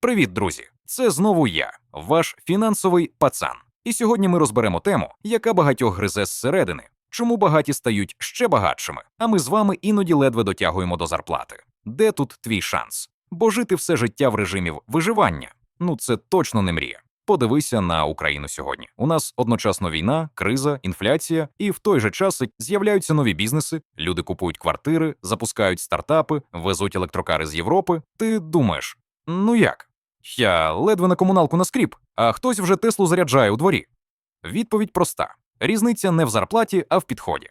Привіт, друзі! Це знову я, ваш фінансовий пацан. І сьогодні ми розберемо тему, яка багатьох гризе зсередини, чому багаті стають ще багатшими, а ми з вами іноді ледве дотягуємо до зарплати. Де тут твій шанс? Бо жити все життя в режимі виживання ну це точно не мрія. Подивися на Україну сьогодні. У нас одночасно війна, криза, інфляція, і в той же час з'являються нові бізнеси. Люди купують квартири, запускають стартапи, везуть електрокари з Європи. Ти думаєш, ну як? Я ледве на комуналку наскріп, а хтось вже Теслу заряджає у дворі. Відповідь проста: різниця не в зарплаті, а в підході.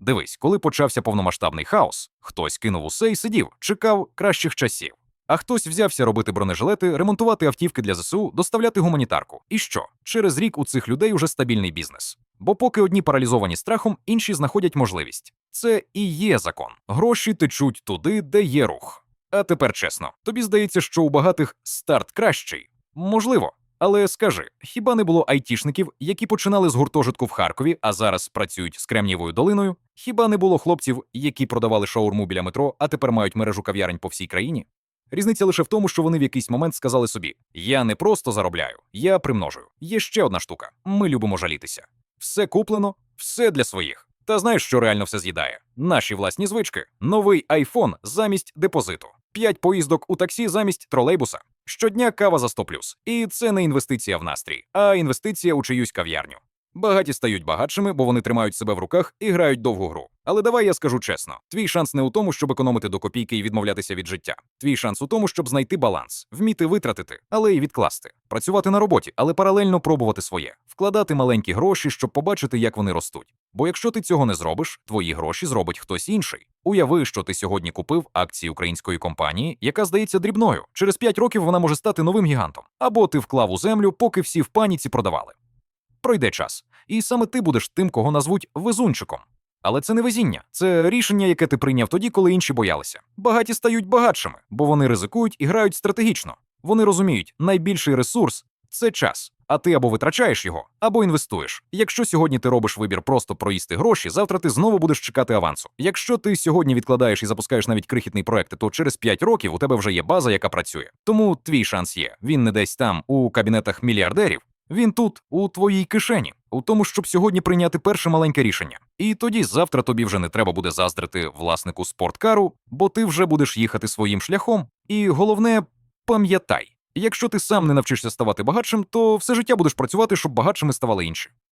Дивись, коли почався повномасштабний хаос, хтось кинув усе і сидів, чекав кращих часів. А хтось взявся робити бронежилети, ремонтувати автівки для ЗСУ, доставляти гуманітарку. І що? Через рік у цих людей уже стабільний бізнес. Бо поки одні паралізовані страхом, інші знаходять можливість. Це і є закон. Гроші течуть туди, де є рух. А тепер чесно, тобі здається, що у багатих старт кращий? Можливо. Але скажи, хіба не було айтішників, які починали з гуртожитку в Харкові, а зараз працюють з Кремнієвою долиною? Хіба не було хлопців, які продавали шаурму біля метро, а тепер мають мережу кав'ярень по всій країні? Різниця лише в тому, що вони в якийсь момент сказали собі: я не просто заробляю, я примножую. Є ще одна штука: ми любимо жалітися. Все куплено, все для своїх. Та знаєш, що реально все з'їдає? Наші власні звички, новий айфон замість депозиту, п'ять поїздок у таксі замість тролейбуса. Щодня кава за 100 плюс. І це не інвестиція в настрій, а інвестиція у чиюсь кав'ярню. Багаті стають багатшими, бо вони тримають себе в руках і грають довгу гру. Але давай я скажу чесно: твій шанс не у тому, щоб економити до копійки і відмовлятися від життя. Твій шанс у тому, щоб знайти баланс, вміти витратити, але й відкласти, працювати на роботі, але паралельно пробувати своє, вкладати маленькі гроші, щоб побачити, як вони ростуть. Бо якщо ти цього не зробиш, твої гроші зробить хтось інший. Уяви, що ти сьогодні купив акції української компанії, яка здається дрібною. Через 5 років вона може стати новим гігантом. Або ти вклав у землю, поки всі в паніці продавали. Пройде час, і саме ти будеш тим, кого назвуть везунчиком. Але це не везіння, це рішення, яке ти прийняв тоді, коли інші боялися. Багаті стають багатшими, бо вони ризикують і грають стратегічно. Вони розуміють, найбільший ресурс це час. А ти або витрачаєш його, або інвестуєш. Якщо сьогодні ти робиш вибір просто проїсти гроші, завтра ти знову будеш чекати авансу. Якщо ти сьогодні відкладаєш і запускаєш навіть крихітний проект, то через 5 років у тебе вже є база, яка працює. Тому твій шанс є. Він не десь там у кабінетах мільярдерів. Він тут, у твоїй кишені, у тому, щоб сьогодні прийняти перше маленьке рішення. І тоді завтра тобі вже не треба буде заздрити власнику спорткару, бо ти вже будеш їхати своїм шляхом. І головне, пам'ятай, якщо ти сам не навчишся ставати багатшим, то все життя будеш працювати, щоб багатшими ставали інші.